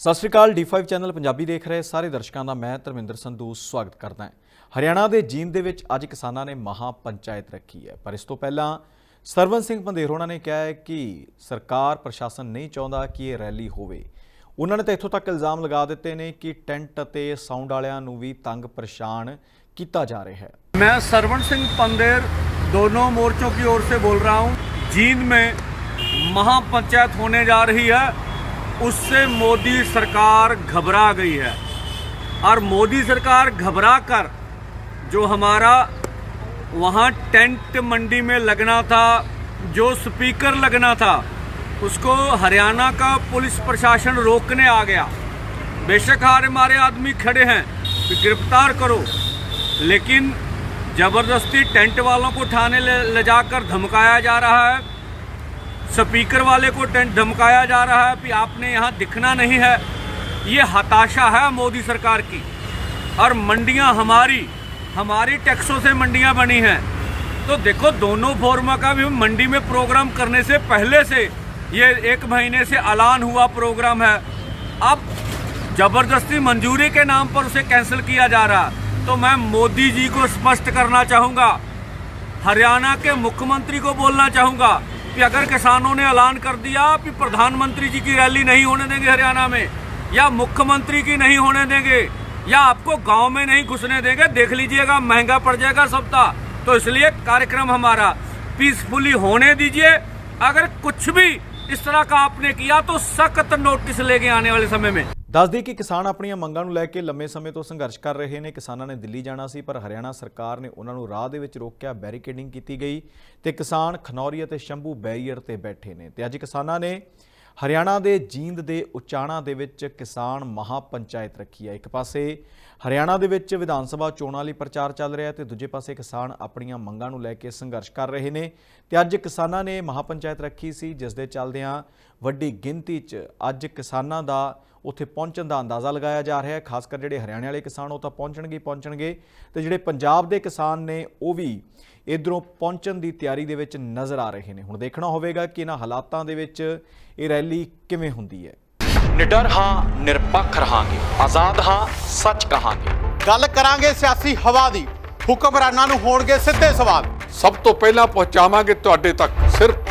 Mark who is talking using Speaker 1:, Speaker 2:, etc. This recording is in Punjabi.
Speaker 1: ਸਤਿ ਸ਼੍ਰੀ ਅਕਾਲ D5 ਚੈਨਲ ਪੰਜਾਬੀ ਦੇਖ ਰਹੇ ਸਾਰੇ ਦਰਸ਼ਕਾਂ ਦਾ ਮੈਂ ਧਰਮਿੰਦਰ ਸੰਧੂ ਸਵਾਗਤ ਕਰਦਾ ਹਾਂ ਹਰਿਆਣਾ ਦੇ ਜੀਂਦ ਦੇ ਵਿੱਚ ਅੱਜ ਕਿਸਾਨਾਂ ਨੇ ਮਹਾ ਪੰਚਾਇਤ ਰੱਖੀ ਹੈ ਪਰ ਇਸ ਤੋਂ ਪਹਿਲਾਂ ਸਰਵਨ ਸਿੰਘ ਪੰਧੇਰ ਹੋਣਾ ਨੇ ਕਿਹਾ ਹੈ ਕਿ ਸਰਕਾਰ ਪ੍ਰਸ਼ਾਸਨ ਨਹੀਂ ਚਾਹੁੰਦਾ ਕਿ ਇਹ ਰੈਲੀ ਹੋਵੇ ਉਹਨਾਂ ਨੇ ਤਾਂ ਇੱਥੋਂ ਤੱਕ ਇਲਜ਼ਾਮ ਲਗਾ ਦਿੱਤੇ ਨੇ ਕਿ ਟੈਂਟ ਅਤੇ ਸਾਊਂਡ ਵਾਲਿਆਂ ਨੂੰ ਵੀ ਤੰਗ ਪਰੇਸ਼ਾਨ ਕੀਤਾ ਜਾ ਰਿਹਾ ਹੈ
Speaker 2: मैं सरवण सिंह पंदेर दोनों मोर्चों की ओर से बोल रहा हूं जींद में महापंचायत होने जा रही है उससे मोदी सरकार घबरा गई है। और मोदी सरकार घबरा कर जो हमारा वहाँ टेंट मंडी में लगना था जो स्पीकर लगना था उसको हरियाणा का पुलिस प्रशासन रोकने आ गया। बेशक हारे हमारे आदमी खड़े हैं कि गिरफ़्तार करो लेकिन ज़बरदस्ती टेंट वालों को थाने ले, ले जाकर धमकाया जा रहा है। स्पीकर वाले को टेंट धमकाया जा रहा है कि आपने यहाँ दिखना नहीं है। ये हताशा है मोदी सरकार की। और मंडियाँ हमारी हमारी टैक्सों से मंडियाँ बनी हैं। तो देखो, दोनों फोरमा का भी मंडी में प्रोग्राम करने से पहले से ये एक महीने से ऐलान हुआ प्रोग्राम है। अब ज़बरदस्ती मंजूरी के नाम पर उसे कैंसिल किया जा रहा तो मैं मोदी जी को स्पष्ट करना चाहूँगा, हरियाणा के मुख्यमंत्री को बोलना चाहूँगा कि अगर किसानों ने ऐलान कर दिया कि प्रधानमंत्री जी की रैली नहीं होने देंगे हरियाणा में, या मुख्यमंत्री की नहीं होने देंगे, या आपको गाँव में नहीं घुसने देंगे, देख लीजिएगा, महँगा पड़ जाएगा सप्ताह तो इसलिए कार्यक्रम हमारा पीसफुली होने दीजिए। अगर कुछ भी इस तरह का आपने किया तो सख्त नोटिस लेके आने वाले समय में।
Speaker 1: ਦੱਸਦੀ ਕਿ ਕਿਸਾਨ ਆਪਣੀਆਂ ਮੰਗਾਂ ਨੂੰ ਲੈ ਕੇ ਲੰਮੇ ਸਮੇਂ ਤੋਂ ਸੰਘਰਸ਼ ਕਰ ਰਹੇ ਨੇ। ਕਿਸਾਨਾਂ ਨੇ ਦਿੱਲੀ ਜਾਣਾ ਸੀ, ਪਰ ਹਰਿਆਣਾ ਸਰਕਾਰ ਨੇ ਉਹਨਾਂ ਨੂੰ ਰਾਹ ਦੇ ਵਿੱਚ ਰੋਕਿਆ, ਬੈਰੀਕੇਡਿੰਗ ਕੀਤੀ ਗਈ ਤੇ ਕਿਸਾਨ ਖਨੌਰੀ ਅਤੇ ਸ਼ੰਭੂ ਬੈਰੀਅਰ ਤੇ ਬੈਠੇ ਨੇ। ਤੇ ਅੱਜ ਕਿਸਾਨਾਂ ਨੇ ਹਰਿਆਣਾ ਦੇ ਜੀਂਦ ਦੇ ਉਚਾਣਾ ਦੇ ਵਿੱਚ ਕਿਸਾਨ ਮਹਾ ਪੰਚਾਇਤ ਰੱਖੀ ਹੈ। ਇੱਕ ਪਾਸੇ ਹਰਿਆਣਾ ਦੇ ਵਿੱਚ ਵਿਧਾਨ ਸਭਾ ਚੋਣਾਂ ਲਈ ਪ੍ਰਚਾਰ ਚੱਲ ਰਿਹਾ ਤੇ ਦੂਜੇ ਪਾਸੇ ਕਿਸਾਨ ਆਪਣੀਆਂ ਮੰਗਾਂ ਨੂੰ ਲੈ ਕੇ ਸੰਘਰਸ਼ ਕਰ ਰਹੇ ਨੇ। ਤੇ ਅੱਜ ਕਿਸਾਨਾਂ ਨੇ ਮਹਾ ਪੰਚਾਇਤ ਰੱਖੀ ਸੀ, ਜਿਸ ਦੇ ਚੱਲਦਿਆਂ ਵੱਡੀ ਗਿਣਤੀ 'ਚ ਅੱਜ ਕਿਸਾਨਾਂ ਦਾ ਉੱਥੇ ਪਹੁੰਚਣ ਦਾ ਅੰਦਾਜ਼ਾ ਲਗਾਇਆ ਜਾ ਰਿਹਾ ਹੈ। ਖਾਸ ਕਰ ਜਿਹੜੇ ਹਰਿਆਣੇ ਵਾਲੇ ਕਿਸਾਨ ਉਹ ਤਾਂ ਪਹੁੰਚਣਗੇ ਪਹੁੰਚਣਗੇ ਤੇ ਜਿਹੜੇ ਪੰਜਾਬ ਦੇ ਕਿਸਾਨ ਨੇ ਉਹ ਵੀ ਇਧਰੋਂ ਪਹੁੰਚਣ ਦੀ ਤਿਆਰੀ ਦੇ ਵਿੱਚ ਨਜ਼ਰ ਆ ਰਹੇ ਨੇ। ਹੁਣ ਦੇਖਣਾ ਹੋਵੇਗਾ ਕਿ ਇਹਨਾਂ ਹਾਲਾਤਾਂ ਦੇ ਵਿੱਚ ਇਹ ਰੈਲੀ ਕਿਵੇਂ ਹੁੰਦੀ ਹੈ।
Speaker 3: ਨਿਡਰ ਹਾਂ ਨਿਰਪੱਖ ਰਹਾਂਗੇ। ਆਜ਼ਾਦ ਹਾਂ ਸੱਚ ਕਹਾਂਗੇ।
Speaker 4: ਗੱਲ ਕਰਾਂਗੇ ਸਿਆਸੀ ਹਵਾ ਦੀ। ਹੁਕਮਰਾਨਾਂ ਨੂੰ ਹੋਣਗੇ ਸਿੱਧੇ ਸਵਾਲ।
Speaker 5: ਸਭ ਤੋਂ ਪਹਿਲਾਂ ਪਹੁੰਚਾਵਾਂਗੇ ਤੁਹਾਡੇ ਤੱਕ। ਸਿਰਫ